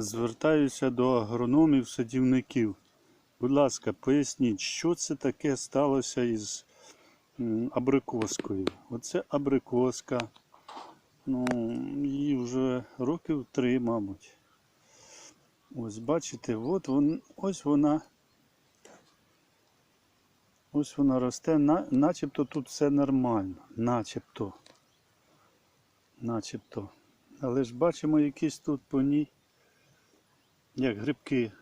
Звертаюся до агрономів, садівників. Будь ласка, поясніть, що це таке сталося із абрикоскою. Оце абрикоска. Ну, їй вже років три, мабуть. Ось бачите, от вон, ось вона. Ось вона росте, на, начебто тут все нормально. Начебто. Начебто. Але ж бачимо якісь тут по ній, як грибки.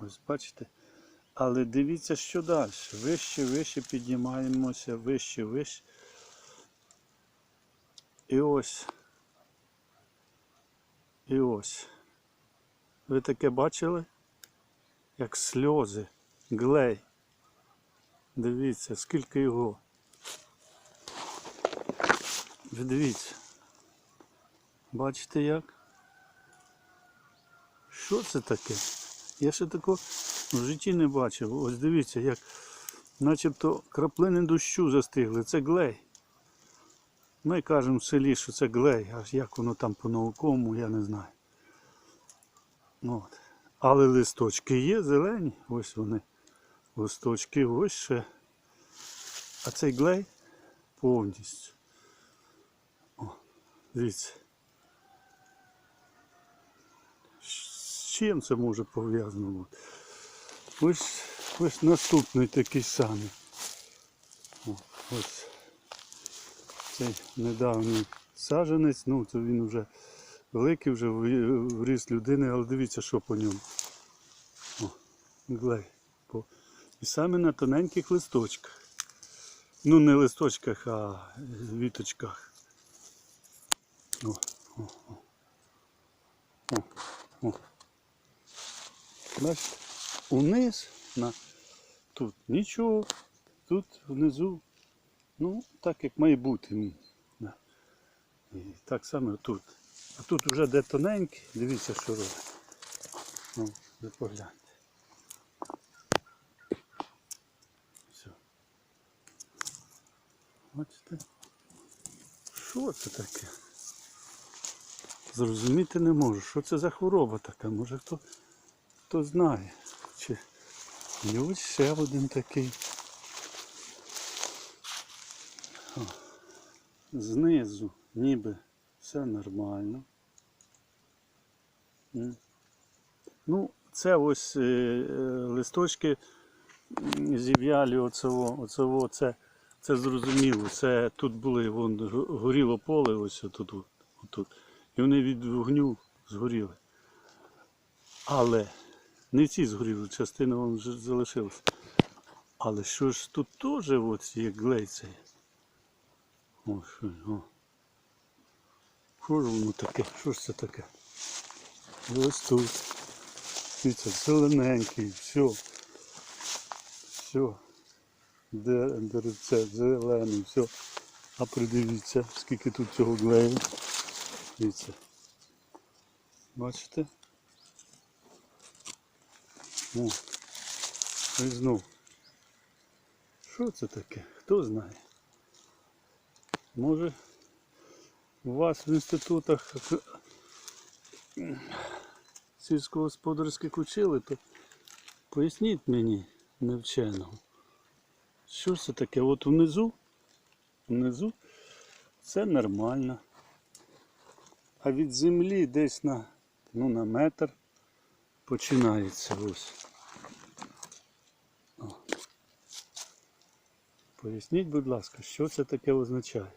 Ось бачите. Але дивіться, що далі. Вище, вище піднімаємося, вище, вище. І ось. І ось. Ви таке бачили? Як сльози, глей. Дивіться, скільки його. Дивіться. Бачите як? Що це таке? Я ще такого в житті не бачив. Ось дивіться, як начебто краплини дощу застигли. Це глей. Ми кажемо в селі, що це глей, аж як воно там по-науковому, я не знаю. От. Але листочки є зелені, ось вони. Листочки ось ще. А цей глей повністю. О, дивіться. Чим це може пов'язано бути? Ось, ось наступний такий самий. Ось цей недавній саджанець, ну це він вже великий, вже вріс людини, але дивіться, що по ньому. О, глей. І саме на тоненьких листочках. Ну не листочках, а віточках. О, о, о. О, о. Бачите, униз на тут нічого, тут внизу, ну, так як має бути. І так само тут. А тут вже де тоненький, дивіться, що робить. Ну, ви погляньте. Все. Бачите? Що це таке? Зрозуміти не можу, що це за хвороба така. Може хто, хто знає. Чи... І ось ще один такий. О, Знизу ніби все нормально. Ну, це ось е, е, листочки зів'ялі, оцево, оцево, це, це зрозуміло. Це тут були вон, горіло поле, ось отут, отут. І вони від вогню згоріли. Але не ці згоріли, частина вон вже залишилася. Але що ж тут теж от є глей цей? О, що, о. Що ж воно таке? Що ж це таке? І ось тут. Дивіться, зелененький, все. Все. Де деревце, зелений, все. А придивіться, скільки тут цього глею. Бачите? О, знов. Що це таке? Хто знає? Може у вас в інститутах сільськогосподарських учили, то поясніть мені невченого. Що це таке? От внизу, внизу це нормально. А від землі десь на, ну, на метр починається ось. О. Поясніть, будь ласка, що це таке означає?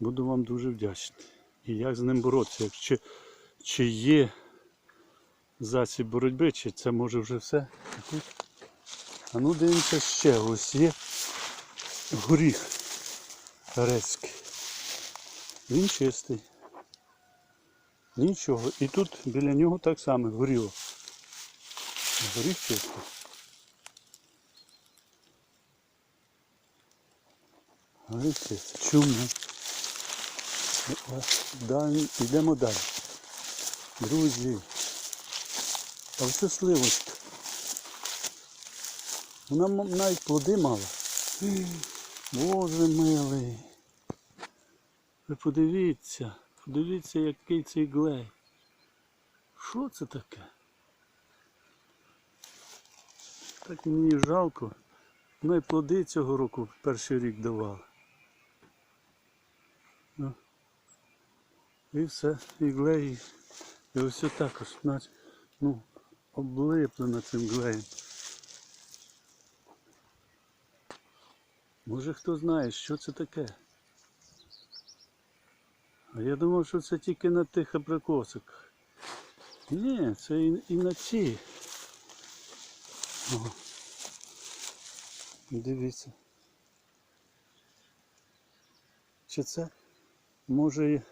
Буду вам дуже вдячний. І як з ним боротися? Якщо чи є засіб боротьби, чи це може вже все? А ну дивимося ще. Ось є горіх грецький. Він чистий. Нічого. І тут біля нього так само горіло. Горіх чистий. Горіх чистий. Чумно. Далі, йдемо далі. Друзі. А все сливочка. Вона навіть плоди мала. Боже милий. Ви подивіться, Подивіться, який цей глей. Що це таке? Так мені жалко. Ну і плоди цього року перший рік давали. Ну. І все, і глей. І ось також, значить, ну, облиплено цим глеєм. Може хто знає, що це таке? А я думав, що це тільки на тих абрикосиках. Ні, це і, і на ці. О. Дивіться. Чи це може і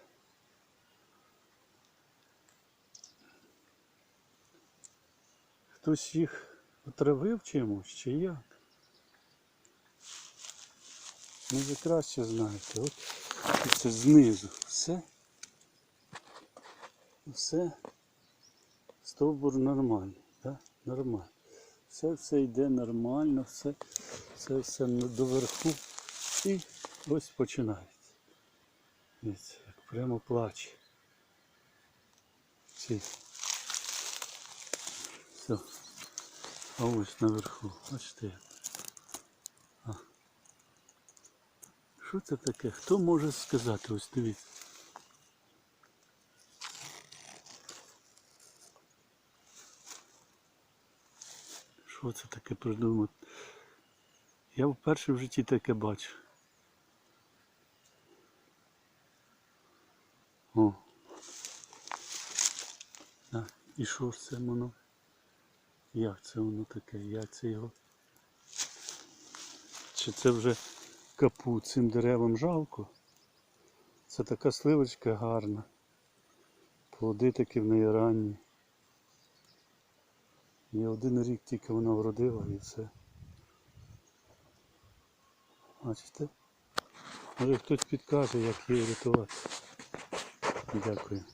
хтось їх отравив чимось, чи як? Ну ви краще знаєте. От це знизу. Все. Все. Стовбур нормальний. Да? Нормально. Все все йде нормально, все, все, все доверху. І ось починається. Дивіться, як прямо плаче. Ці. Все. А ось наверху. Бачите. як. Що це таке? Хто може сказати? Ось дивіться. Що це таке придумати? Я вперше в житті таке бачу. О. А, і що ж це воно? Як це воно таке? Як це його? Чи це вже капут цим деревам жалко? Це така сливочка гарна. Плоди такі в неї ранні. І один рік тільки вона вродила і все. Бачите? Може хтось підкаже, як її рятувати. Дякую.